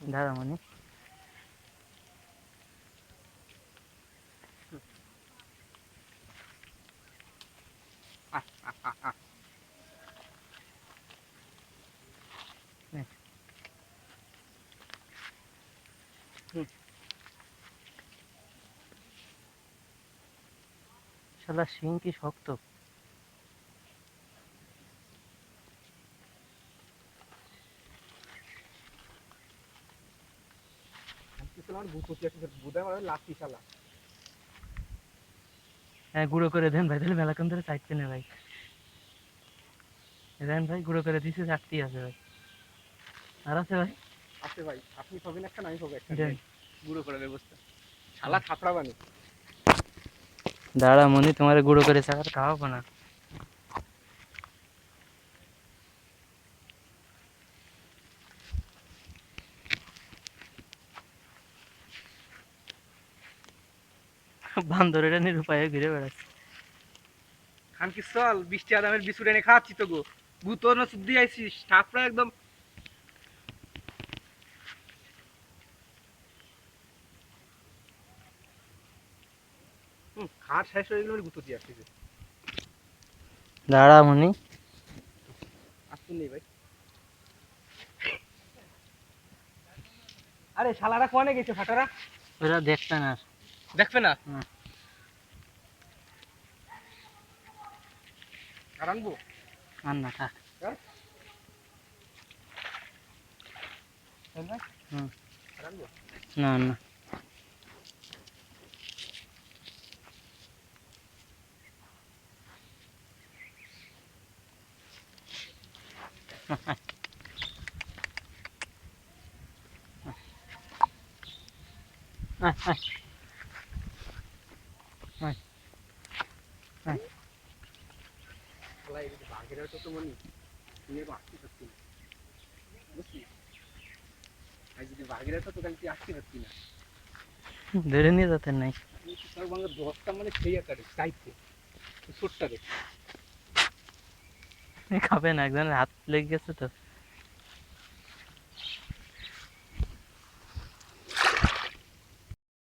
দাঁড়া মানে। শালা শিং কি শক্ত? হ্যাঁ গুঁড়ো করে দেন ভাই তাহলে মেলাক্ষণ ধরে চাইতে না ভাই। দেন ভাই গুঁড়ো করে দিছি আছে ভাই। আর আছে ভাই? আছে ভাই আপনি পাবেন একটা আমি পাবো একটা। গুঁড়ো করার ব্যবস্থা শালা খাপড়া বানি। দাঁড়া মনি তোমার গুঁড়ো করে চাকার খাওয়াবো না। বান্দরেরা নিরুপায়ে ঘুরে বেড়াচ্ছে। খান কি চল বৃষ্টি আদামের বিস্কুট এনে খাওয়াচ্ছি তো গো গুতো না শুদ্ধি আইছিস একদম খাট শেষ হয়ে গেলে গুতো দিয়ে আসছি দাঁড়া মনি। আসুন নেই ভাই। আরে শালারা কোনে গেছে ফাটারা? ওরা দেখবে না। দেখবে না? না। আর আনব? আর না থাক। তাই না? হুম। আর আনব? না না। আয়, ধরে নিয়ে যেতেন নাই দশটা মানে সেই আকারে চাইতে ছোট্টা খাবে না একজনের হাত লেগে গেছে তো।